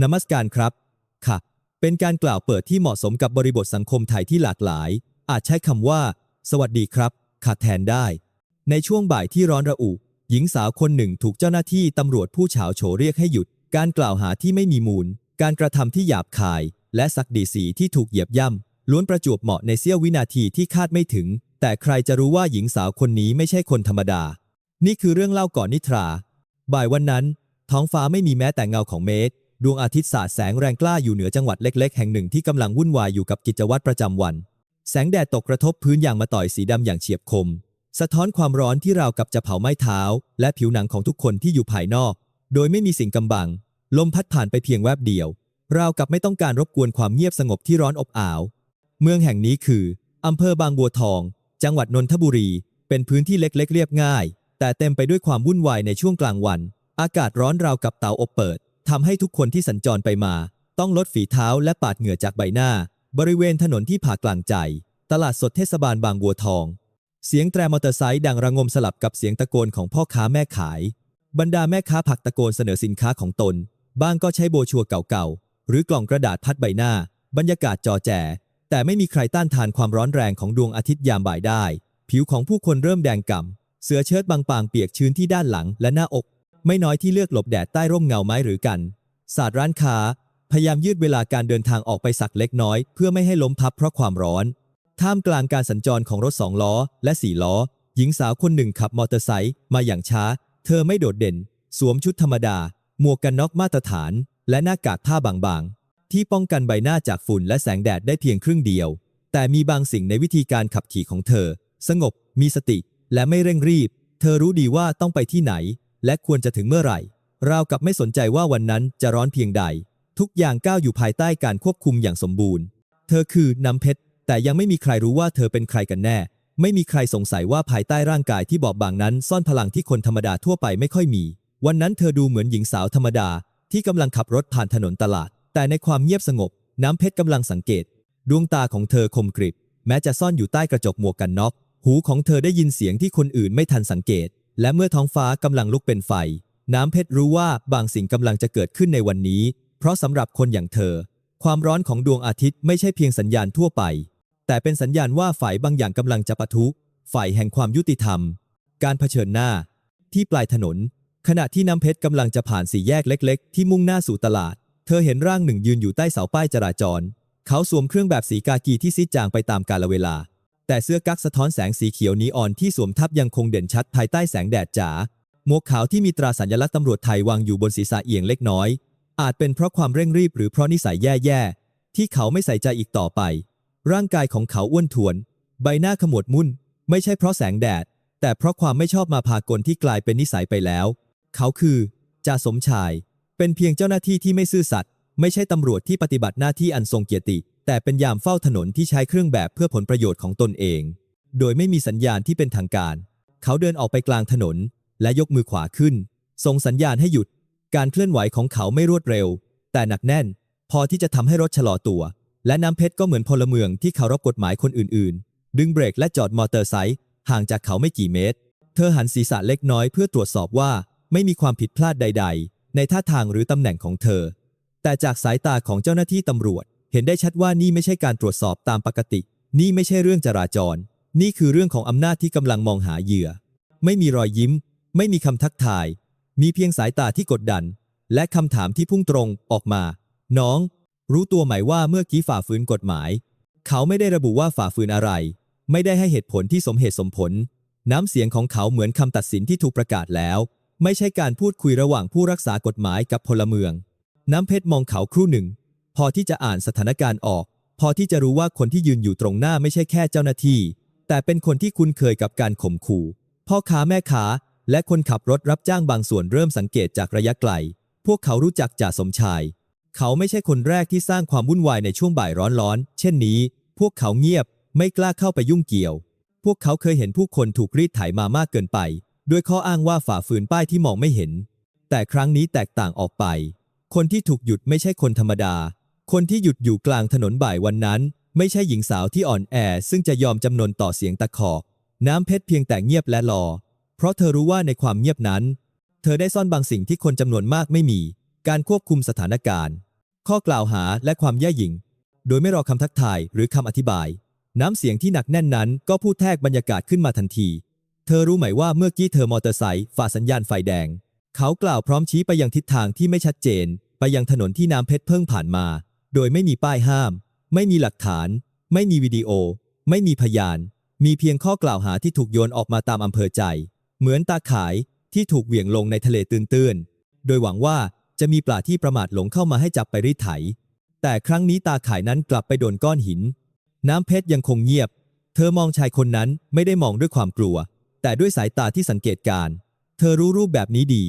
นมัสการครับ ค่ะ เป็นการกล่าวเปิดที่เหมาะสมกับบริบทสังคมไทยที่หลากหลาย อาจใช้คำว่า สวัสดีครับขาดแทนได้ ในช่วงบ่ายที่ร้อนระอุ หญิงสาวคนหนึ่งถูกเจ้าหน้าที่ตำรวจผู้เฉาโฉเรียกให้หยุด การกล่าวหาที่ไม่มีมูล การกระทำที่หยาบคาย และสักดีสีที่ถูกเหยียบย่ำล้วนประจวบเหมาะในเสี้ยววินาทีที่คาดไม่ถึง แต่ใครจะรู้ว่าหญิงสาวคนนี้ไม่ใช่คนธรรมดา นี่คือเรื่องเล่าก่อนนิทรา บ่ายวันนั้น ท้องฟ้าไม่มีแม้แต่เงาของเมฆ ดวงอาทิตย์สาดแสงแรงกล้าอยู่เหนือจังหวัดเล็กๆ แห่งหนึ่งที่กำลังวุ่นวายอยู่กับกิจวัตรประจำวัน แสงแดดตกกระทบพื้นอย่างมาต่อยสีดำอย่างเฉียบคม สะท้อนความร้อนที่ราวกับจะเผาไหม้เท้า และผิวหนังของทุกคนที่อยู่ภายนอก โดยไม่มีสิ่งกำบัง ลมพัดผ่านไปเพียงแวบเดียว ราวกับไม่ต้องการรบกวนความเงียบสงบที่ร้อนอบอ้าว เมืองแห่งนี้คืออำเภอบางบัวทอง จังหวัดนนทบุรี เป็นพื้นที่เล็กๆเรียบง่าย แต่เต็มไปด้วยความวุ่นวายในช่วงกลางวัน อากาศร้อนราวกับเตาอบเปิด ทำให้ทุกคนที่สัญจรไปมา ต้องลดฝีเท้าและปาดเหงื่อจากใบหน้า บริเวณถนนที่ผ่ากลางใจ ตลาดสดเทศบาลบางบัวทอง เสียงแตรมอเตอร์ไซค์ดังระงมสลับกับเสียงตะโกนของพ่อค้าแม่ขาย บรรดาแม่ค้าผักตะโกนเสนอสินค้าของตน บ้างก็ใช้โบชัวเก่าๆ หรือกล่องกระดาษพัดใบหน้า บรรยากาศจอแจ แต่ไม่มีใครต้านทานความร้อนแรงของดวงอาทิตย์ยามบ่ายได้ ผิวของผู้คนเริ่มแดงก่ำเสื้อเชิ้ตบางๆเปียกชื้นที่ด้านหลังและหน้าอก ไม่น้อยที่เลือกหลบแดดใต้ร่มเงาไม้หรือกัน ศาสตร์ร้านค้า พยายามยืดเวลาการเดินทางออกไปสักเล็กน้อย เพื่อไม่ให้ล้มพับเพราะความร้อน ท่ามกลางการสัญจรของรถสองล้อ และสี่ล้อ หญิงสาวคนหนึ่งขับมอเตอร์ไซค์มาอย่างช้า เธอไม่โดดเด่น สวมชุดธรรมดา หมวกกันน็อกมาตรฐาน และหน้ากากผ้าบางๆ ที่ป้องกันใบหน้าจากฝุ่นและแสงแดดได้เพียงครึ่งเดียว แต่มีบางสิ่งในวิธีการขับขี่ของเธอ สงบ มีสติ และไม่เร่งรีบ เธอรู้ดีว่าต้องไปที่ไหน และควรจะถึงเมื่อไหร่ราวกับไม่สนใจว่าวันนั้นจะร้อนเพียงใด ทุกอย่างก้าวอยู่ภายใต้การควบคุมอย่างสมบูรณ์ เธอคือน้ำเพชร แต่ยังไม่มีใครรู้ว่าเธอเป็นใครกันแน่ ไม่มีใครสงสัยว่าภายใต้ร่างกายที่บอบบางนั้น ซ่อนพลังที่คนธรรมดาทั่วไปไม่ค่อยมี วันนั้นเธอดูเหมือนหญิงสาวธรรมดา ที่กำลังขับรถผ่านถนนตลาด แต่ในความเงียบสงบ น้ำเพชรกำลังสังเกต ดวงตาของเธอคมกริบแม้จะซ่อนอยู่ใต้กระจกหมวกกันน็อก หูของเธอได้ยินเสียงที่คนอื่นไม่ทันสังเกต และเมื่อท้องฟ้ากำลังลุกเป็นไฟ น้ำเพชรรู้ว่าบางสิ่งกำลังจะเกิดขึ้นในวันนี้ เพราะสำหรับคนอย่างเธอ ความร้อนของดวงอาทิตย์ไม่ใช่เพียงสัญญาณทั่วไป แต่เป็นสัญญาณว่าฝ่ายบางอย่างกำลังจะปะทุฝ่ายแห่งความยุติธรรม การเผชิญหน้า ที่ปลายถนน ขณะที่น้ำเพชรกำลังจะผ่านสี่แยกเล็ก ๆ ที่มุ่งหน้าสู่ตลาด เธอเห็นร่างหนึ่งยืนอยู่ใต้เสาป้ายจราจร เขาสวมเครื่องแบบสีกากีที่ซีดจางไปตามกาลเวลา แต่เสื้อกั๊กสะท้อนแสงสีเขียวนีออนที่สวมทับยังคงเด่นชัดภายใต้แสงแดดจ๋าหมวกขาวที่มีตราสัญลักษณ์ตำรวจไทยวางอยู่บนศีรษะเอียงเล็กน้อย อาจเป็นเพราะความเร่งรีบหรือเพราะนิสัยแย่ๆ ที่เขาไม่ใส่ใจอีกต่อไป ร่างกายของเขาอ้วนท้วน ใบหน้าขมวดมุ่น ไม่ใช่เพราะแสงแดด แต่เพราะความไม่ชอบมาพากลที่กลายเป็นนิสัยไปแล้ว เขาคือจ่าสมชาย เป็นเพียงเจ้าหน้าที่ที่ไม่ซื่อสัตย์ไม่ใช่ตำรวจที่ปฏิบัติหน้าที่อันทรงเกียรติ แต่เป็นยามเฝ้าถนนที่ใช้เครื่องแบบเพื่อผลประโยชน์ของตนเอง โดยไม่มีสัญญาณที่เป็นทางการ เขาเดินออกไปกลางถนน และยกมือขวาขึ้น ส่งสัญญาณให้หยุด การเคลื่อนไหวของเขาไม่รวดเร็ว แต่หนักแน่น พอที่จะทำให้รถชะลอตัว และน้ำเพชรก็เหมือนพลเมืองที่เคารพกฎหมายคนอื่น ๆ ดึงเบรกและจอดมอเตอร์ไซค์ห่างจากเขาไม่กี่เมตร เธอหันศีรษะเล็กน้อยเพื่อตรวจสอบว่าไม่มีความผิดพลาดใด ๆ ในท่าทางหรือตำแหน่งของเธอ แต่จากสายตาของเจ้าหน้าที่ตำรวจ เห็นได้ชัดว่านี่ไม่ใช่การตรวจสอบตามปกติ นี่ไม่ใช่เรื่องจราจร นี่คือเรื่องของอำนาจที่กำลังมองหาเหยื่อ ไม่มีรอยยิ้ม ไม่มีคำทักทาย มีเพียงสายตาที่กดดัน และคำถามที่พุ่งตรงออกมา น้อง รู้ตัวไหมว่าเมื่อกี้ฝ่าฝืนกฎหมาย เขาไม่ได้ระบุว่าฝ่าฝืนอะไร ไม่ได้ให้เหตุผลที่สมเหตุสมผล น้ำเสียงของเขาเหมือนคำตัดสินที่ถูกประกาศแล้ว ไม่ใช่การพูดคุยระหว่างผู้รักษากฎหมายกับพลเมือง น้ำเพชรมองเขาครู่หนึ่ง พอที่จะอ่านสถานการณ์ออก พอที่จะรู้ว่าคนที่ยืนอยู่ตรงหน้าไม่ใช่แค่เจ้าหน้าที่ แต่เป็นคนที่คุ้นเคยกับการข่มขู่พ่อค้าแม่ค้าและคนขับรถรับจ้างบางส่วนเริ่มสังเกตจากระยะไกล พวกเขารู้จักจ่าสมชาย เขาไม่ใช่คนแรกที่สร้างความวุ่นวายในช่วงบ่ายร้อนๆ เช่นนี้ พวกเขาเงียบไม่กล้าเข้าไปยุ่งเกี่ยว พวกเขาเคยเห็นผู้คนถูกรีดไถมามากเกินไป ด้วยข้ออ้างว่าฝ่าฝืนป้ายที่มองไม่เห็น แต่ครั้งนี้แตกต่างออกไป คนที่ถูกหยุดไม่ใช่คนธรรมดา คนที่หยุดอยู่กลางถนนบ่ายวันนั้น ไม่ใช่หญิงสาวที่อ่อนแอ ซึ่งจะยอมจำนนต่อเสียงตะขอ น้ำเพชรเพียงแต่เงียบและรอ เพราะเธอรู้ว่าในความเงียบนั้น เธอได้ซ่อนบางสิ่งที่คนจำนวนมากไม่มี การควบคุมสถานการณ์ ข้อกล่าวหาและความแย่หยิ่ง โดยไม่รอคำทักทายหรือคำอธิบาย น้ำเสียงที่หนักแน่นนั้น ก็พูดแทรกบรรยากาศขึ้นมาทันที เธอรู้ไหมว่าเมื่อกี้เธอมอเตอร์ไซค์ฝ่าสัญญาณไฟแดง เขากล่าวพร้อมชี้ไปยังทิศทางที่ไม่ชัดเจน ไปยังถนนที่น้ำเพชรเพิ่งผ่านมา โดยไม่มีป้ายห้าม ไม่มีหลักฐาน ไม่มีวิดีโอ ไม่มีพยาน มีเพียงข้อกล่าวหาที่ถูกโยนออกมาตามอำเภอใจ เหมือนตาข่ายที่ถูกเหวี่ยงลงในทะเลตื้นๆ โดยหวังว่าจะมีปลาที่ประมาทหลงเข้ามาให้จับไปรีดไถ แต่ครั้งนี้ตาข่ายนั้นกลับไปโดนก้อนหิน น้ำเพชรยังคงเงียบ เธอมองชายคนนั้นไม่ได้มองด้วยความกลัว แต่ด้วยสายตาที่สังเกตการ เธอรู้รูปแบบนี้ดี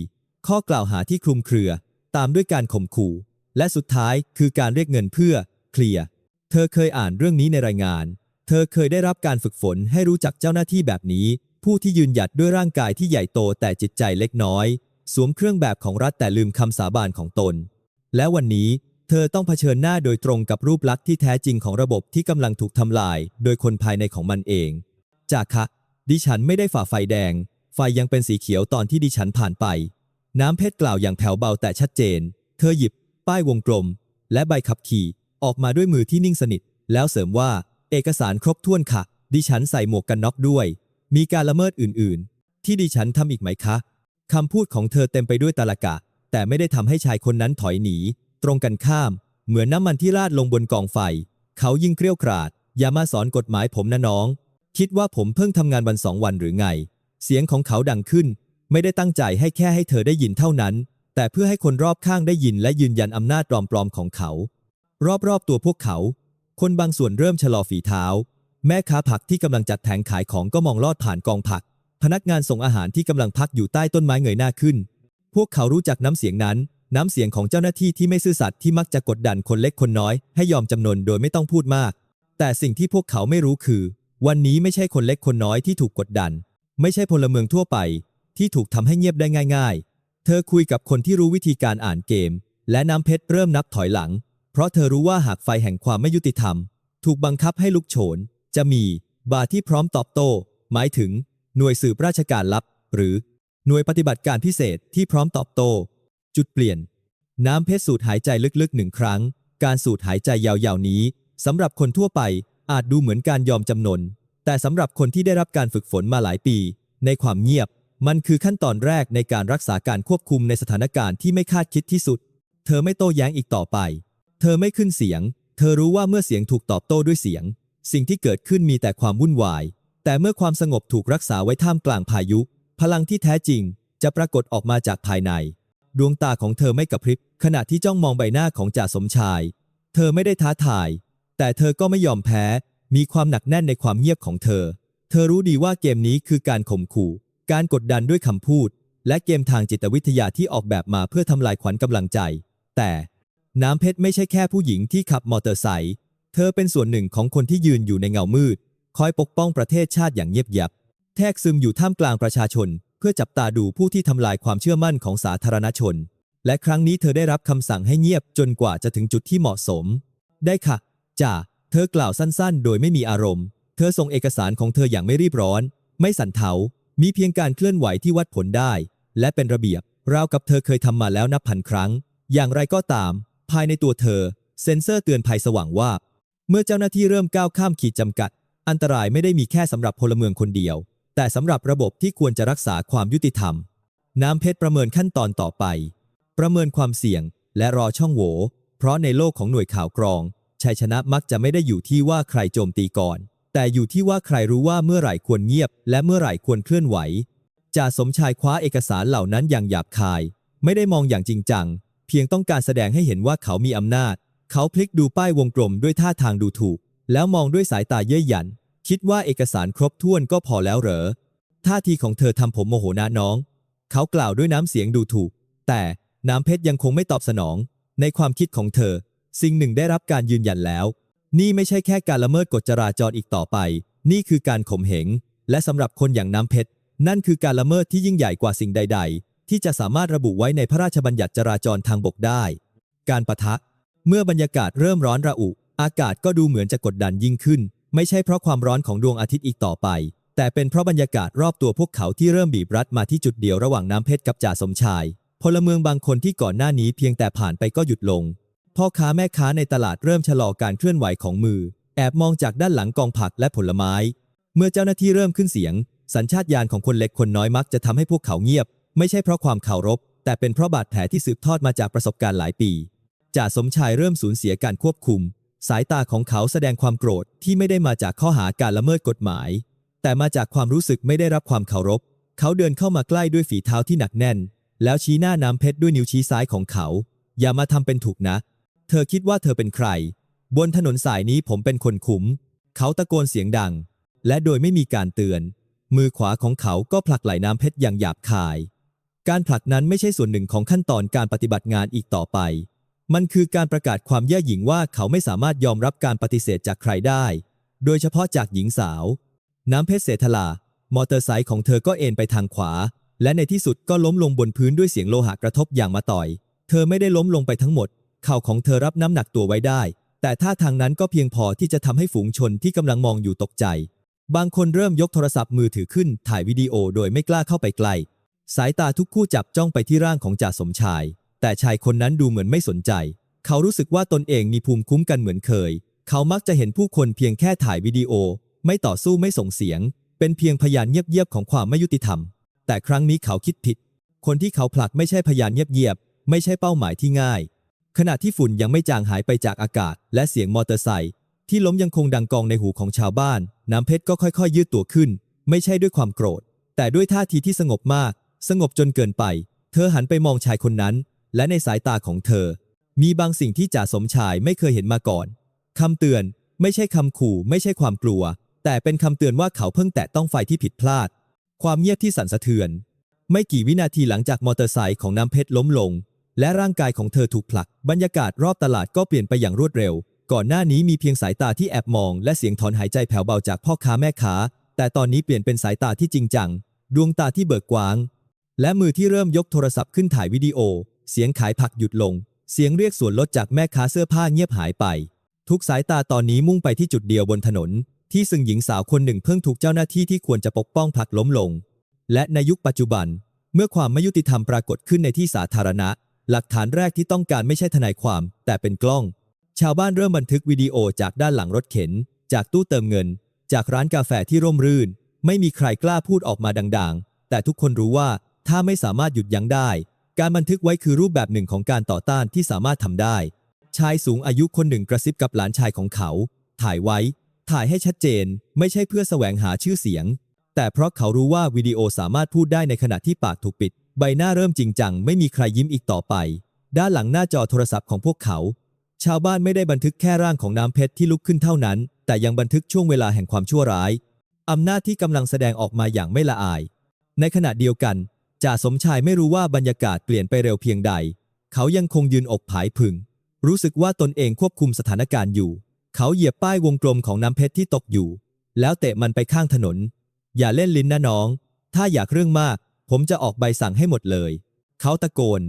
ข้อกล่าวหาที่คลุมเครือ ตามด้วยการข่มขู่ และสุดท้ายคือการเรียกเงินเพื่อเคลียร์เธอเคยอ่านเรื่องนี้ในรายงาน เธอเคยได้รับการฝึกฝนให้รู้จักเจ้าหน้าที่แบบนี้ ผู้ที่ยืนหยัดด้วยร่างกายที่ใหญ่โตแต่จิตใจเล็กน้อย สวมเครื่องแบบของรัฐแต่ลืมคำสาบานของตน และวันนี้เธอต้องเผชิญหน้าโดยตรงกับรูปลักษณ์ที่แท้จริงของระบบที่กำลังถูกทำลาย โดยคนภายในของมันเอง จากคะ ดิฉันไม่ได้ฝ่าไฟแดง ไฟยังเป็นสีเขียวตอนที่ดิฉันผ่านไป น้ำเพชรกล่าวอย่างแผ่วเบาแต่ชัดเจน เธอหยิบ ป้ายวงกลม และใบขับขี่ออกมาด้วยมือที่นิ่งสนิท แล้วเสริมว่า เอกสารครบถ้วนค่ะ ดิฉันใส่หมวกกันน็อกด้วย มีการละเมิดอื่นๆ ที่ดิฉันทำอีกไหมคะคำพูดของเธอเต็มไปด้วยตะละกะ แต่ไม่ได้ทำให้ชายคนนั้นถอยหนี ตรงกันข้าม เหมือนน้ำมันที่ราดลงบนกองไฟ เขายิ่งเกรี้ยวกราด อย่ามาสอนกฎหมายผมนะน้อง คิดว่าผมเพิ่งทำงานวันสองวันหรือไง เสียงของเขาดังขึ้น ไม่ได้ตั้งใจให้แค่ให้เธอได้ยินเท่านั้น แต่เพื่อให้คนรอบข้างได้ยินและยืนยันอำนาจปลอมๆของเขา รอบๆตัวพวกเขา คนบางส่วนเริ่มชะลอฝีเท้า แม่ค้าผักที่กำลังจัดแผงขายของก็มองลอดผ่านกองผัก พนักงานส่งอาหารที่กำลังพักอยู่ใต้ต้นไม้เงยหน้าขึ้น พวกเขารู้จักน้ำเสียงนั้น น้ำเสียงของเจ้าหน้าที่ที่ไม่ซื่อสัตย์ที่มักจะกดดันคนเล็กคนน้อย ให้ยอมจำนนโดยไม่ต้องพูดมาก แต่สิ่งที่พวกเขาไม่รู้คือ วันนี้ไม่ใช่คนเล็กคนน้อยที่ถูกกดดัน ไม่ใช่พลเมืองทั่วไป ที่ถูกทำให้เงียบได้ง่าย ๆ เธอคุยกับคนที่รู้วิธีการอ่านเกม และน้ำเพชรเริ่มนับถอยหลัง เพราะเธอรู้ว่าหากไฟแห่งความไม่ยุติธรรม ถูกบังคับให้ลุกโชนจะมี บาที่พร้อมตอบโต้ หมายถึง หน่วยสืบราชการลับ หรือหน่วยปฏิบัติการพิเศษที่พร้อมตอบโต้ จุดเปลี่ยน น้ำเพชรสูดหายใจลึกๆหนึ่งครั้ง การสูดหายใจยาวๆนี้สำหรับคนทั่วไปอาจดูเหมือนการยอมจำนน แต่สำหรับคนที่ได้รับการฝึกฝนมาหลายปี ในความเงียบ มันคือขั้นตอนแรกในการรักษาการควบคุมในสถานการณ์ที่ไม่คาดคิดที่สุด เธอไม่โต้แย้งอีกต่อไป เธอไม่ขึ้นเสียง เธอรู้ว่าเมื่อเสียงถูกตอบโต้ด้วยเสียง สิ่งที่เกิดขึ้นมีแต่ความวุ่นวาย แต่เมื่อความสงบถูกรักษาไว้ท่ามกลางพายุ พลังที่แท้จริง จะปรากฏออกมาจากภายใน ดวงตาของเธอไม่กระพริบ ขณะที่จ้องมองใบหน้าของจ่าสมชาย เธอไม่ได้ท้าทาย แต่เธอก็ไม่ยอมแพ้ มีความหนักแน่นในความเงียบของเธอ เธอรู้ดีว่าเกมนี้คือการข่มขู่ การกดดันด้วยคำพูด และเกมทางจิตวิทยาที่ออกแบบมาเพื่อทำลายขวัญกำลังใจ แต่น้ำเพชรไม่ใช่แค่ผู้หญิงที่ขับมอเตอร์ไซค์เธอเป็นส่วนหนึ่งของคนที่ยืนอยู่ในเงามืด คอยปกป้องประเทศชาติอย่างเงียบยับ แทรกซึมอยู่ท่ามกลางประชาชน เพื่อจับตาดูผู้ที่ทำลายความเชื่อมั่นของสาธารณชน และครั้งนี้เธอได้รับคำสั่งให้เงียบจนกว่าจะถึงจุดที่เหมาะสม ได้ค่ะจ่าเธอกล่าวสั้นๆ โดยไม่มีอารมณ์ เธอส่งเอกสารของเธออย่างไม่รีบร้อน ไม่สั่นเทา มีเพียงการเคลื่อนไหวที่วัดผลได้ และเป็นระเบียบ ราวกับเธอเคยทำมาแล้วนับพันครั้ง อย่างไรก็ตาม ภายในตัวเธอ เซ็นเซอร์เตือนภัยสว่างว่า เมื่อเจ้าหน้าที่เริ่มก้าวข้ามขีดจำกัด อันตรายไม่ได้มีแค่สำหรับพลเมืองคนเดียว แต่สำหรับระบบที่ควรจะรักษาความยุติธรรม น้ำเพชรประเมินขั้นตอนต่อไป ประเมินความเสี่ยง และรอช่องโหว่เพราะในโลกของหน่วยข่าวกรองชัยชนะมักจะไม่ได้อยู่ที่ว่าใครโจมตีก่อน แต่อยู่ที่ว่าใครรู้ว่าเมื่อไหร่ควรเงียบ และเมื่อไหร่ควรเคลื่อนไหวจ่าสมชายคว้าเอกสารเหล่านั้นอย่างหยาบคาย ไม่ได้มองอย่างจริงจัง เพียงต้องการแสดงให้เห็นว่าเขามีอำนาจ เขาพลิกดูป้ายวงกลมด้วยท่าทางดูถูก แล้วมองด้วยสายตาเย้ยหยัน คิดว่าเอกสารครบถ้วนก็พอแล้วเหรอท่าทีของเธอทำผมโมโหนะน้อง เขากล่าวด้วยน้ำเสียงดูถูก แต่น้ำเพชรยังคงไม่ตอบสนอง ในความคิดของเธอ สิ่งหนึ่งได้รับการยืนยันแล้ว นี่ไม่ใช่แค่การละเมิดกฎจราจรอีกต่อไป นี่คือการข่มเหง และสำหรับคนอย่างน้ำเพชร นั่นคือการละเมิดที่ยิ่งใหญ่กว่าสิ่งใด ๆ ที่จะสามารถระบุไว้ในพระราชบัญญัติจราจรทางบกได้ การประทะ เมื่อบรรยากาศเริ่มร้อนระอุ อากาศก็ดูเหมือนจะกดดันยิ่งขึ้น ไม่ใช่เพราะความร้อนของดวงอาทิตย์อีกต่อไป แต่เป็นเพราะบรรยากาศรอบตัวพวกเขาที่เริ่มบีบรัดมาที่จุดเดียวระหว่างน้ำเพชรกับจ่าสมชาย พลเมืองบางคนที่ก่อนหน้านี้เพียงแต่ผ่านไปก็หยุดลง พ่อค้าแม่ค้าในตลาดเริ่มชะลอการเคลื่อนไหวของมือ แอบมองจากด้านหลังกองผักและผลไม้ เมื่อเจ้าหน้าที่เริ่มขึ้นเสียง สัญชาตญาณของคนเล็กคนน้อยมักจะทำให้พวกเขาเงียบ ไม่ใช่เพราะความเคารพ แต่เป็นเพราะบาดแผลที่สืบทอดมาจากประสบการณ์หลายปีจ่าสมชายเริ่มสูญเสียการควบคุม สายตาของเขาแสดงความโกรธที่ไม่ได้มาจากข้อหาการละเมิดกฎหมาย แต่มาจากความรู้สึกไม่ได้รับความเคารพ เขาเดินเข้ามาใกล้ด้วยฝีเท้าที่หนักแน่น แล้วชี้หน้าน้ำเพชรด้วยนิ้วชี้ซ้ายของเขา อย่ามาทำเป็นถูกนะ เธอคิดว่าเธอเป็นใคร บนถนนสายนี้ผมเป็นคนขุม เขาตะโกนเสียงดัง และโดยไม่มีการเตือน มือขวาของเขาก็ผลักไหลน้ำเพชรอย่างหยาบคาย การผลักนั้นไม่ใช่ส่วนหนึ่งของขั้นตอนการปฏิบัติงานอีกต่อไป มันคือการประกาศความแย่หยิ่งว่าเขาไม่สามารถยอมรับการปฏิเสธจากใครได้ โดยเฉพาะจากหญิงสาว น้ำเพชรเสถลามอเตอร์ไซค์ของเธอก็เอ็นไปทางขวา และในที่สุดก็ล้มลงบนพื้นด้วยเสียงโลหะกระทบอย่างมาต่อย เธอไม่ได้ล้มลงไปทั้งหมด เข่าของเธอรับน้ำหนักตัวไว้ได้ แต่ท่าทางนั้นก็เพียงพอที่จะทำให้ฝูงชนที่กำลังมองอยู่ตกใจ บางคนเริ่มยกโทรศัพท์มือถือขึ้นถ่ายวิดีโอโดยไม่กล้าเข้าไปใกล้สายตาทุกคู่จับจ้องไปที่ร่างของจ่าสมชาย แต่ชายคนนั้นดูเหมือนไม่สนใจ เขารู้สึกว่าตนเองมีภูมิคุ้มกันเหมือนเคย เขามักจะเห็นผู้คนเพียงแค่ถ่ายวิดีโอ ไม่ต่อสู้ไม่ส่งเสียง เป็นเพียงพยานเงียบๆของความไม่ยุติธรรม แต่ครั้งนี้เขาคิดผิด คนที่เขาผลักไม่ใช่พยานเงียบๆไม่ใช่เป้าหมายที่ง่าย ขณะที่ฝุ่นยังไม่จางหายไปจากอากาศ และเสียงมอเตอร์ไซค์ที่ล้มยังคงดังกองในหูของชาวบ้าน น้ำเพชรก็ค่อยๆ ยืดตัวขึ้น ไม่ใช่ด้วยความโกรธ แต่ด้วยท่าทีที่สงบมาก สงบจนเกินไป เธอหันไปมองชายคนนั้น และในสายตาของเธอ มีบางสิ่งที่จ่าสมชายไม่เคยเห็นมาก่อนคำเตือนไม่ใช่คำขู่ ไม่ใช่ความกลัว แต่เป็นคำเตือนว่าเขาเพิ่งแตะต้องไฟที่ผิดพลาด ความเงียบที่สั่นสะเทือน ไม่กี่วินาทีหลังจากมอเตอร์ไซค์ของน้ำเพชรล้มลง และร่างกายของเธอถูกผลัก บรรยากาศรอบตลาดก็เปลี่ยนไปอย่างรวดเร็ว ก่อนหน้านี้มีเพียงสายตาที่แอบมอง และเสียงถอนหายใจแผ่วเบาจากพ่อค้าแม่ค้า แต่ตอนนี้เปลี่ยนเป็นสายตาที่จริงจัง ดวงตาที่เบิกกว้าง และมือที่เริ่มยกโทรศัพท์ขึ้นถ่ายวิดีโอ เสียงขายผักหยุดลง เสียงเรียกส่วนลดจากแม่ค้าเสื้อผ้าเงียบหายไป ทุกสายตาตอนนี้มุ่งไปที่จุดเดียวบนถนน ที่ซึ่งหญิงสาวคนหนึ่งเพิ่งถูกเจ้าหน้าที่ที่ควรจะปกป้องผลักล้มลง และในยุคปัจจุบัน เมื่อความไม่ยุติธรรมปรากฏขึ้นในที่สาธารณะ หลักฐานแรกที่ต้องการไม่ใช่ทนายความ แต่เป็นกล้อง ชาวบ้านเริ่มบันทึกวิดีโอจากด้านหลังรถเข็น จากตู้เติมเงิน จากร้านกาแฟที่ร่มรื่น ไม่มีใครกล้าพูดออกมาดัง ๆ แต่ทุกคนรู้ว่าถ้าไม่สามารถหยุดยั้งได้ การบันทึกไว้คือรูปแบบหนึ่งของการต่อต้านที่สามารถทำได้ ชายสูงอายุคนหนึ่งกระซิบกับหลานชายของเขา ถ่ายไว้ ถ่ายให้ชัดเจน ไม่ใช่เพื่อแสวงหาชื่อเสียง แต่เพราะเขารู้ว่าวิดีโอสามารถพูดได้ในขณะที่ปากถูกปิด ใบหน้าเริ่มจริงจัง ไม่มีใครยิ้มอีกต่อไป ด้านหลังหน้าจอโทรศัพท์ของพวกเขา ชาวบ้านไม่ได้บันทึกแค่ร่างของน้ำเพชรที่ลุกขึ้นเท่านั้น แต่ยังบันทึกช่วงเวลาแห่งความชั่วร้ายอำนาจที่กำลังแสดงออกมาอย่างไม่ละอาย ในขณะเดียวกันจ่าสมชายไม่รู้ว่าบรรยากาศเปลี่ยนไปเร็วเพียงใด เขายังคงยืนอกผายผึ่ง รู้สึกว่าตนเองควบคุมสถานการณ์อยู่ เขาเหยียบป้ายวงกลมของน้ำเพชรที่ตกอยู่ แล้วเตะมันไปข้างถนน อย่าเล่นลิ้นนะน้อง ถ้าอยากเรื่องมาก ผมจะออกใบสั่งให้หมดเลย เขาตะโกน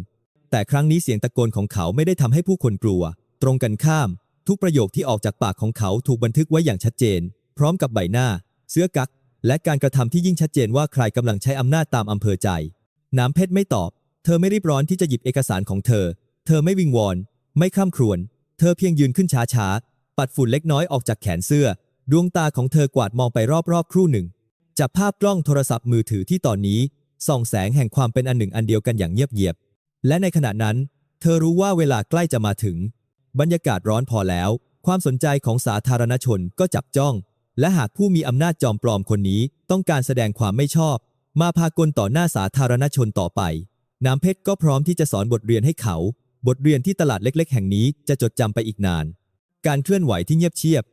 แต่ครั้งนี้เสียงตะโกนของเขาไม่ได้ทำให้ผู้คนกลัว ตรงกันข้าม ทุกประโยคที่ออกจากปากของเขาถูกบันทึกไว้อย่างชัดเจน พร้อมกับใบหน้า เสื้อกั๊กและการกระทำที่ยิ่งชัดเจนว่าใครกำลังใช้อำนาจตามอำเภอใจ น้ำเพชรไม่ตอบ เธอไม่รีบร้อนที่จะหยิบเอกสารของเธอ เธอไม่วิงวอน ไม่คร่ำครวญเธอเพียงยืนขึ้นช้าๆ ปัดฝุ่นเล็กน้อยออกจากแขนเสื้อ ดวงตาของเธอกวาดมองไปรอบๆ ครู่หนึ่ง จับภาพกล้องโทรศัพท์มือถือที่ตอนนี้ส่องแสงแห่งความเป็นอันหนึ่งอันเดียวกันอย่างเงียบเยียบ และในขณะนั้น เธอรู้ว่าเวลาใกล้จะมาถึง บรรยากาศร้อนพอแล้ว ความสนใจของสาธารณชนก็จับจ้อง และหากผู้มีอำนาจจอมปลอมคนนี้ต้องการแสดงความไม่ชอบ มาพากลต่อหน้าสาธารณชนต่อไป น้ำเพชรก็พร้อมที่จะสอนบทเรียนให้เขา บทเรียนที่ตลาดเล็ก ๆ แห่งนี้จะจดจำไปอีกนาน การเคลื่อนไหวที่เงียบเชียบ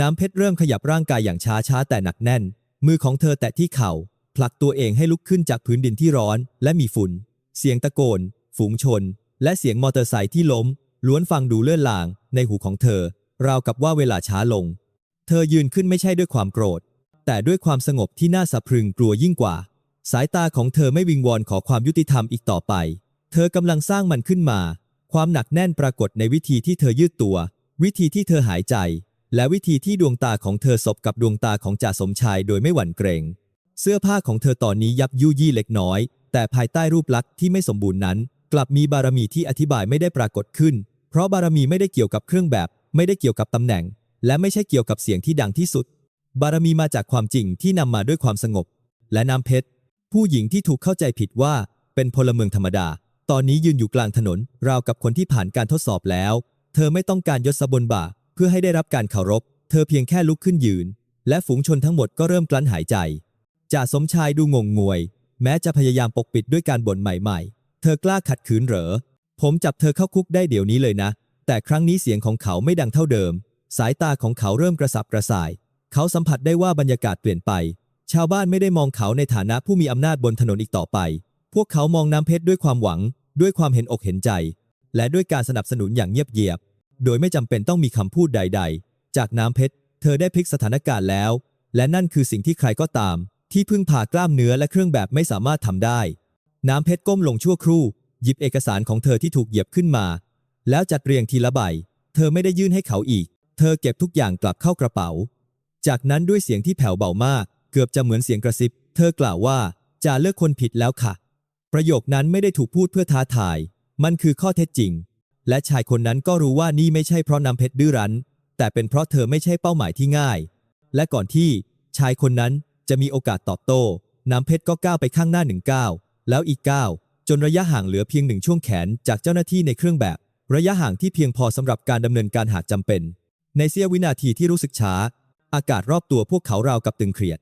น้ำเพชรเริ่มขยับร่างกายอย่างช้าช้าๆแต่หนักแน่น มือของเธอแตะที่เข่า ผลักตัวเองให้ลุกขึ้นจากพื้นดินที่ร้อน และมีฝุ่น เสียงตะโกน ฝูงชน และเสียงมอเตอร์ไซค์ที่ล้ม ล้วนฟังดูเลื่อนลางในหูของเธอ ราวกับว่าเวลาช้าลง เธอยืนขึ้นไม่ใช่ด้วยความโกรธ แต่ด้วยความสงบที่น่าสะพรึงกลัวยิ่งกว่า สายตาของเธอไม่วิงวอนขอความยุติธรรมอีกต่อไป เธอกำลังสร้างมันขึ้นมา ความหนักแน่นปรากฏในวิธีที่เธอยืดตัว วิธีที่เธอหายใจ และวิธีที่ดวงตาของเธอสบกับดวงตาของจ่าสมชายโดยไม่หวั่นเกรง เสื้อผ้าของเธอตอนนี้ยับยุยี่เล็กน้อย แต่ภายใต้รูปลักษณ์ที่ไม่สมบูรณ์นั้นกกลับมีบารมีที่อธิบายไม่ได้ปรากฏขึ้น เพราะบารมีไม่ได้เกี่ยวกับเครื่องแบบ ไม่ได้เกี่ยวกับตำแหน่ง และไม่ใช่เกี่ยวกับเสียงที่ดังที่สุด บารมีมาจากความจริงที่นำมาด้วยความสงบ และน้ำเพชรผู้หญิงที่ถูกเข้าใจผิดว่า เป็นพลเมืองธรรมดา ตอนนี้ยืนอยู่กลางถนนราวกับคนที่ผ่านการทดสอบแล้ว เธอไม่ต้องการยศบนบ่า เพื่อให้ได้รับการเคารพ เธอเพียงแค่ลุกขึ้นยืน และฝูงชนทั้งหมดก็เริ่มกลั้นหายใจจ่าสมชายดูงงงวย แม้จะพยายามปกปิดด้วยการบ่นใหม่ๆ เธอกล้าขัดขืนเหรอ ผมจับเธอเข้าคุกได้เดี๋ยวนี้เลยนะ แต่ครั้งนี้เสียงของเขาไม่ดังเท่าเดิม สายตาของเขาเริ่มกระสับกระส่าย เขาสัมผัสได้ว่าบรรยากาศเปลี่ยนไป ชาวบ้านไม่ได้มองเขาในฐานะผู้มีอำนาจบนถนนอีกต่อไป พวกเขามองน้ำเพชรด้วยความหวัง ด้วยความเห็นอกเห็นใจ และด้วยการสนับสนุนอย่างเงียบเยียบ โดยไม่จำเป็นต้องมีคำพูดใด ๆ จากน้ำเพชร เธอได้พลิกสถานการณ์แล้ว และนั่นคือสิ่งที่ใครก็ตาม ที่พึ่งพากล้ามเนื้อและเครื่องแบบไม่สามารถทำได้ น้ำเพชรก้มลงชั่วครู่ หยิบเอกสารของเธอที่ถูกเหยียบขึ้นมา แล้วจัดเรียงทีละใบ เธอไม่ได้ยื่นให้เขาอีก เธอเก็บทุกอย่างกลับเข้ากระเป๋า จากนั้นด้วยเสียงที่แผ่วเบามาก เกือบจะเหมือนเสียงกระซิบ เธอกล่าวว่าจะเลิกคนผิดแล้วค่ะ ประโยคนั้นไม่ได้ถูกพูดเพื่อท้าทาย มันคือข้อเท็จจริง และชายคนนั้นก็รู้ว่านี่ไม่ใช่เพราะน้ำเพชรดื้อรั้น แต่เป็นเพราะเธอไม่ใช่เป้าหมายที่ง่าย และก่อนที่ชายคนนั้นจะมีโอกาสตอบโต้ น้ำเพชรก็ก้าวไปข้างหน้าหนึ่งก้าวแล้วอีกก้าวจนระยะห่างเหลือเพียงหนึ่งช่วงแขนจากเจ้าหน้าที่ในเครื่องแบบ ระยะห่างที่เพียงพอสำหรับการดำเนินการหากจำเป็น ในเสี้ยววินาทีที่รู้สึกช้า อากาศรอบตัวพวกเขาราวกับตึงเครียด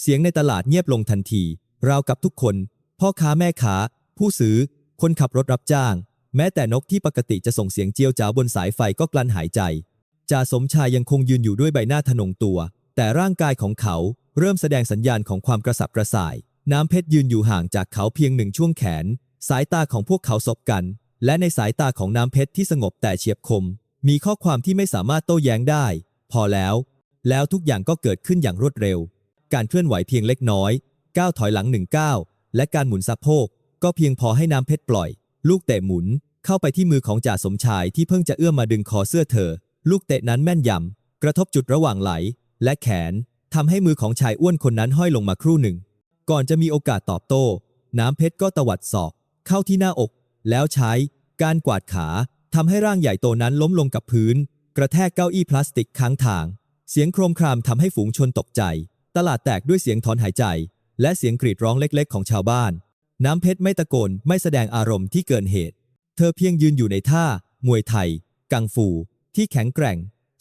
เสียงในตลาดเงียบลงทันที ราวกับทุกคน พ่อค้าแม่ค้าผู้ซื้อ คนขับรถรับจ้าง แม้แต่นกที่ปกติจะส่งเสียงเจียวจ้าบนสายไฟก็กลั้นหายใจจ่าสมชายยังคงยืนอยู่ด้วยใบหน้าทนงตัว แต่ร่างกายของเขาเริ่มแสดงสัญญาณของความกระสับกระส่าย น้ำเพชรยืนอยู่ห่างจากเขาเพียงหนึ่งช่วงแขน สายตาของพวกเขาสบกัน และในสายตาของน้ำเพชรที่สงบแต่เฉียบคม มีข้อความที่ไม่สามารถโต้แย้งได้ พอแล้ว แล้วทุกอย่างก็เกิดขึ้นอย่างรวดเร็ว การเคลื่อนไหวเพียงเล็กน้อยก้าวถอยหลังหนึ่งก้าวและการหมุนสะโพกก็เพียงพอให้น้ำเพชรปล่อย ลูกเตะหมุน เข้าไปที่มือของจ่าสมชายที่เพิ่งจะเอื้อมมาดึงคอเสื้อเธอ ลูกเตะนั้นแม่นยำ กระทบจุดระหว่างไหล และแขนทำให้มือของชายอ้วนคนนั้นห้อยลงมาครู่หนึ่ง ก่อนจะมีโอกาสตอบโต้ น้ำเพชรก็ตวัดศอก เข้าที่หน้าอก แล้วใช้การกวาดขาทำให้ร่างใหญ่โตนั้นล้มลงกับพื้น กระแทกเก้าอี้พลาสติกค้างทาง เสียงโครมครามทำให้ฝูงชนตกใจ ตลาดแตกด้วยเสียงถอนหายใจ และเสียงกรีดร้องเล็กๆ ของชาวบ้าน น้ำเพชรไม่ตะโกนไม่แสดงอารมณ์ที่เกินเหตุ เธอเพียงยืนอยู่ในท่ามวยไทย กังฟู ที่แข็งแกร่ง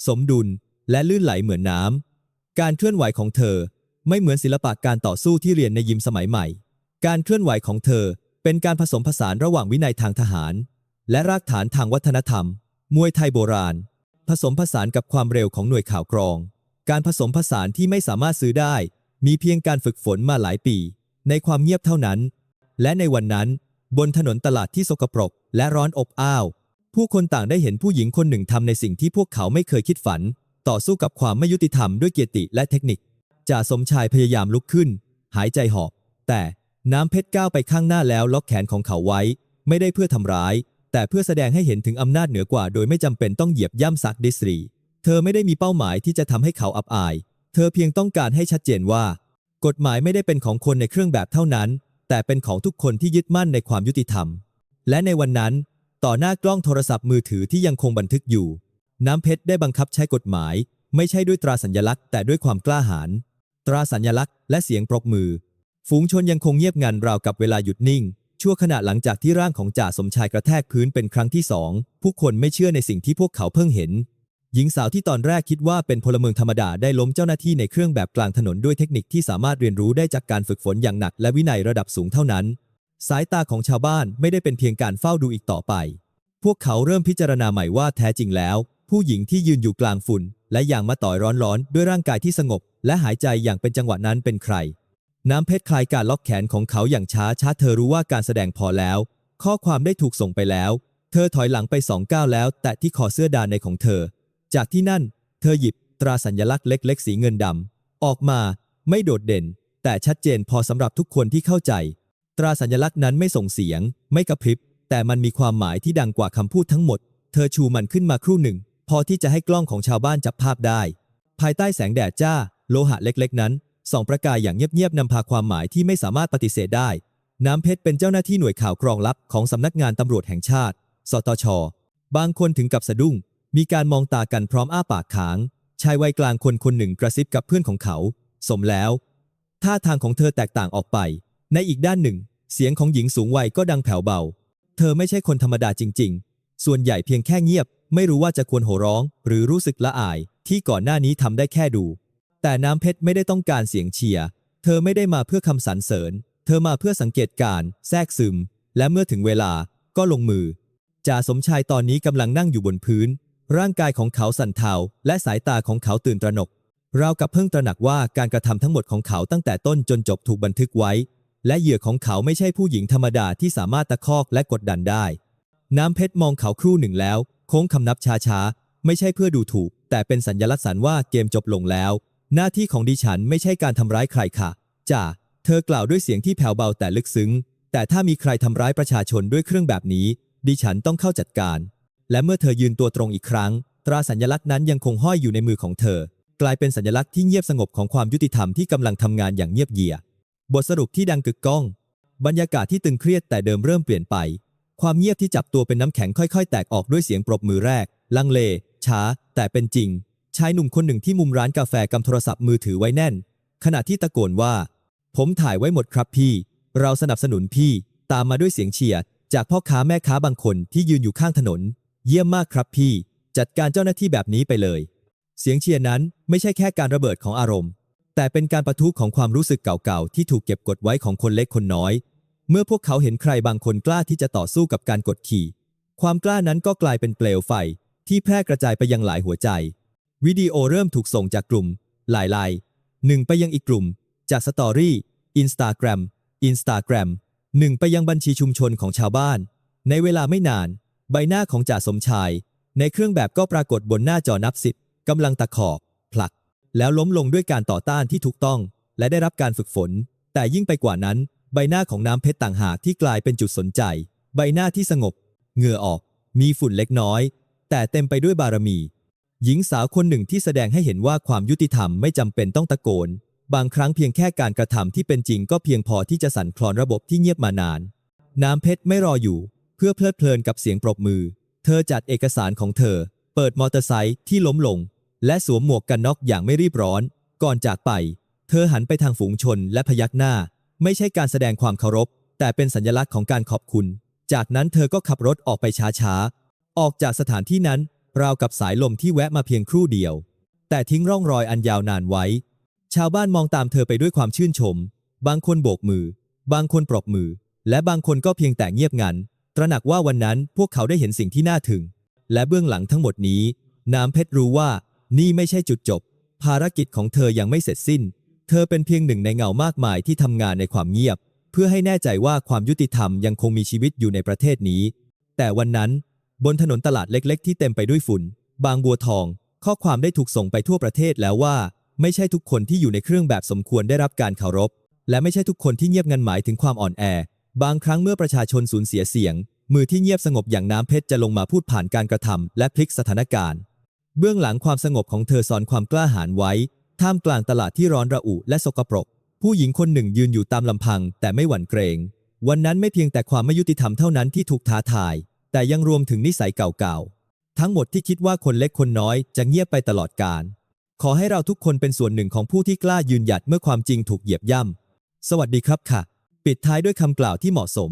สมดุล และลื่นไหลเหมือนน้ำ การเคลื่อนไหวของเธอไม่เหมือนศิลปะการต่อสู้ที่เรียนในยิมสมัยใหม่ การเคลื่อนไหวของเธอเป็นการผสมผสานระหว่างวินัยทางทหาร และรากฐานทางวัฒนธรรม มวยไทยโบราณ ผสมผสานกับความเร็วของหน่วยข่าวกรอง การผสมผสานที่ไม่สามารถซื้อได้ มีเพียงการฝึกฝนมาหลายปี ในความเงียบเท่านั้น และในวันนั้น บนถนนตลาดที่สกปรก และร้อนอบอ้าว ผู้คนต่างได้เห็นผู้หญิงคนหนึ่งทำในสิ่งที่พวกเขาไม่เคยคิดฝัน ต่อสู้กับความไม่ยุติธรรมด้วยเกียรติและเทคนิคจ่าสมชายพยายามลุกขึ้น หายใจหอบ แต่น้ำเพชรก้าวไปข้างหน้าแล้วล็อกแขนของเขาไว้ ไม่ได้เพื่อทำร้าย แต่เพื่อแสดงให้เห็นถึงอำนาจเหนือกว่า โดยไม่จำเป็นต้องเหยียบย่ำซักดิสรี เธอไม่ได้มีเป้าหมายที่จะทำให้เขาอับอาย เธอเพียงต้องการให้ชัดเจนว่า กฎหมายไม่ได้เป็นของคนในเครื่องแบบเท่านั้น แต่เป็นของทุกคนที่ยึดมั่นในความยุติธรรม และในวันนั้น ต่อหน้ากล้องโทรศัพท์มือถือที่ยังคงบันทึกอยู่ น้ำเพชรได้บังคับใช้กฎหมาย ไม่ใช่ด้วยตราสัญลักษณ์แต่ด้วยความกล้าหาญตราสัญลักษณ์และเสียงปรบมือ ฝูงชนยังคงเงียบงันราวกับเวลาหยุดนิ่ง ชั่วขณะหลังจากที่ร่างของจ่าสมชายกระแทกพื้นเป็นครั้งที่สองผู้คนไม่เชื่อในสิ่งที่พวกเขาเพิ่งเห็น หญิงสาวที่ตอนแรกคิดว่าเป็นพลเมืองธรรมดาได้ล้มเจ้าหน้าที่ในเครื่องแบบกลางถนนด้วยเทคนิคที่สามารถเรียนรู้ได้จากการฝึกฝนอย่างหนักและวินัยระดับสูงเท่านั้น สายตาของชาวบ้านไม่ได้เป็นเพียงการเฝ้าดูอีกต่อไป พวกเขาเริ่มพิจารณาใหม่ว่าแท้จริงแล้ว ผู้หญิงที่ยืนอยู่กลางฝุ่น และอย่างมาต่อยร้อนๆ ด้วยร่างกายที่สงบ และหายใจอย่างเป็นจังหวะนั้นเป็นใคร น้ำเพชรคลายการล็อกแขนของเขาอย่างช้าช้าเธอรู้ว่าการแสดงพอแล้ว ข้อความได้ถูกส่งไปแล้ว เธอถอยหลังไปสองก้าวแล้ว แตะที่คอเสื้อดานในของเธอ จากที่นั่น เธอหยิบตราสัญลักษณ์เล็ก ๆ สีเงินดำออกมา ไม่โดดเด่น แต่ชัดเจนพอสำหรับทุกคนที่เข้าใจ ตราสัญลักษณ์นั้นไม่ส่งเสียง ไม่กระพริบ แต่มันมีความหมายที่ดังกว่าคำพูดทั้งหมด เธอชูมันขึ้นมาครู่หนึ่ง พอที่จะให้กล้องของชาวบ้านจับภาพได้ ภายใต้แสงแดดจ้า โลหะเล็กๆ นั้นส่องประกายอย่างเงียบๆนำพาความหมายที่ไม่สามารถปฏิเสธได้ น้ำเพชรเป็นเจ้าหน้าที่หน่วยข่าวกรองลับของสำนักงานตำรวจแห่งชาติ สตช บางคนถึงกับสะดุ้ง มีการมองตากันพร้อมอ้าปากค้าง ชายวัยกลางคนคนหนึ่งกระซิบกับเพื่อนของเขา สมแล้ว ท่าทางของเธอแตกต่างออกไป ในอีกด้านหนึ่ง เสียงของหญิงสูงวัยก็ดังแผ่วเบา เธอไม่ใช่คนธรรมดาจริง ๆ ส่วนใหญ่เพียงแค่เงียบ ไม่รู้ว่าจะควรโห่ร้อง หรือรู้สึกละอาย ที่ก่อนหน้านี้ทำได้แค่ดู แต่น้ำเพชรไม่ได้ต้องการเสียงเชียร์ เธอไม่ได้มาเพื่อคำสรรเสริญ เธอมาเพื่อสังเกตการ แทรกซึม และเมื่อถึงเวลาก็ลงมือจ่าสมชายตอนนี้กำลังนั่งอยู่บนพื้น ร่างกายของเขาสั่นเทาและสายตาของเขาตื่นตระหนกราวกับเพิ่งตระหนักว่าการกระทำทั้งหมดของเขาตั้งแต่ต้นจนจบถูกบันทึกไว้ และเหยื่อของเขาไม่ใช่ผู้หญิงธรรมดาที่สามารถตะคอกและกดดันได้ น้ำเพชรมองเขาครู่หนึ่งแล้ว โค้งคำนับช้าๆ ไม่ใช่เพื่อดูถูก แต่เป็นสัญลักษณ์สันว่าเกมจบลงแล้ว หน้าที่ของดิฉันไม่ใช่การทำร้ายใครค่ะจ่าเธอกล่าวด้วยเสียงที่แผ่วเบาแต่ลึกซึ้ง แต่ถ้ามีใครทำร้ายประชาชนด้วยเครื่องแบบนี้ ดิฉันต้องเข้าจัดการ และเมื่อเธอยืนตัวตรงอีกครั้ง ตราสัญลักษณ์นั้นยังคงห้อยอยู่ในมือของเธอ กลายเป็นสัญลักษณ์ที่เงียบสงบของความยุติธรรมที่กำลังทำงานอย่างเงียบเหยีย บทสรุปที่ดังกึกก้อง บรรยากาศที่ตึงเครียดแต่เดิมเริ่มเปลี่ยนไป ความเงียบที่จับตัวเป็นน้ำแข็งค่อยๆ แตกออกด้วยเสียงปรบมือแรก ลังเล ช้า แต่เป็นจริง ชายหนุ่มคนหนึ่งที่มุมร้านกาแฟกำโทรศัพท์มือถือไว้แน่น ขณะที่ตะโกนว่า ผมถ่ายไว้หมดครับพี่ เราสนับสนุนพี่ ตามมาด้วยเสียงเชียร์จากพ่อค้าแม่ค้าบางคนที่ยืนอยู่ข้างถนน เยี่ยมมากครับพี่ จัดการเจ้าหน้าที่แบบนี้ไปเลย เสียงเชียร์นั้นไม่ใช่แค่การระเบิดของอารมณ์ แต่เป็นการประทุของความรู้สึกเก่าๆ ที่ถูกเก็บกดไว้ของคนเล็กคนน้อย เมื่อพวกเขาเห็นใครบางคนกล้าที่จะต่อสู้กับการกดขี่ ความกล้านั้นก็กลายเป็นเปลวไฟ ที่แพร่กระจายไปยังหลายหัวใจ วิดีโอเริ่มถูกส่งจากกลุ่ม หลายไลน์หนึ่งไปยังอีกกลุ่ม จากสตอรี่อินสตาแกรมอินสตาแกรมหนึ่งไปยังบัญชีชุมชนของชาวบ้าน ในเวลาไม่นาน ใบหน้าของจ่าสมชาย ในเครื่องแบบก็ปรากฏบนหน้าจอนับสิบกำลังตะขอกผลัก แล้วล้มลงด้วยการต่อต้านที่ถูกต้อง และได้รับการฝึกฝน แต่ยิ่งไปกว่านั้น ใบหน้าของน้ำเพชรต่างหากที่กลายเป็นจุดสนใจ ใบหน้าที่สงบ เหงื่อออก มีฝุ่นเล็กน้อย แต่เต็มไปด้วยบารมี หญิงสาวคนหนึ่งที่แสดงให้เห็นว่าความยุติธรรมไม่จำเป็นต้องตะโกน บางครั้งเพียงแค่การกระทำที่เป็นจริงก็เพียงพอที่จะสั่นคลอนระบบที่เงียบมานาน น้ำเพชรไม่รออยู่ เพื่อเพลิดเพลินกับเสียงปรบมือ เธอจัดเอกสารของเธอ เปิดมอเตอร์ไซค์ที่ล้มลง และสวมหมวกกันน็อกอย่างไม่รีบร้อน ก่อนจากไป เธอหันไปทางฝูงชนและพยักหน้า ไม่ใช่การแสดงความเคารพ แต่เป็นสัญลักษณ์ของการขอบคุณ จากนั้นเธอก็ขับรถออกไปช้าๆ ออกจากสถานที่นั้น ราวกับสายลมที่แวะมาเพียงครู่เดียว แต่ทิ้งร่องรอยอันยาวนานไว้ ชาวบ้านมองตามเธอไปด้วยความชื่นชม บางคนโบกมือ บางคนปรบมือ และบางคนก็เพียงแต่เงียบงัน ตระหนักว่าวันนั้นพวกเขาได้เห็นสิ่งที่น่าถึง และเบื้องหลังทั้งหมดนี้ น้ำเพชรรู้ว่า นี่ไม่ใช่จุดจบ ภารกิจของเธอยังไม่เสร็จสิ้น เธอเป็นเพียงหนึ่งในเงามากมายที่ทำงานในความเงียบ เพื่อให้แน่ใจว่าความยุติธรรมยังคงมีชีวิตอยู่ในประเทศนี้ แต่วันนั้น บนถนนตลาดเล็ก ๆ ที่เต็มไปด้วยฝุ่น บางบัวทอง ข้อความได้ถูกส่งไปทั่วประเทศแล้วว่า ไม่ใช่ทุกคนที่อยู่ในเครื่องแบบสมควรได้รับการเคารพ และไม่ใช่ทุกคนที่เงียบงันหมายถึงความอ่อนแอ บางครั้งเมื่อประชาชนสูญเสียเสียง มือที่เงียบสงบอย่างน้ำเพชรจะลงมาพูดผ่านการกระทำและพลิกสถานการณ์ เบื้องหลังความสงบของเธอซ่อนความกล้าหาญไว้ ท่ามกลางตลาดที่ร้อนระอุและสกปรก ผู้หญิงคนหนึ่งยืนอยู่ตามลำพัง แต่ไม่หวั่นเกรง วันนั้นไม่เพียงแต่ความไม่ยุติธรรมเท่านั้นที่ถูกท้าทาย แต่ยังรวมถึงนิสัยเก่าๆ ทั้งหมดที่คิดว่าคนเล็กคนน้อยจะเงียบไปตลอดกาล ขอให้เราทุกคนเป็นส่วนหนึ่งของผู้ที่กล้ายืนหยัดเมื่อความจริงถูกเหยียบย่ำ สวัสดีครับค่ะ ปิดท้ายด้วยคำกล่าวที่เหมาะสม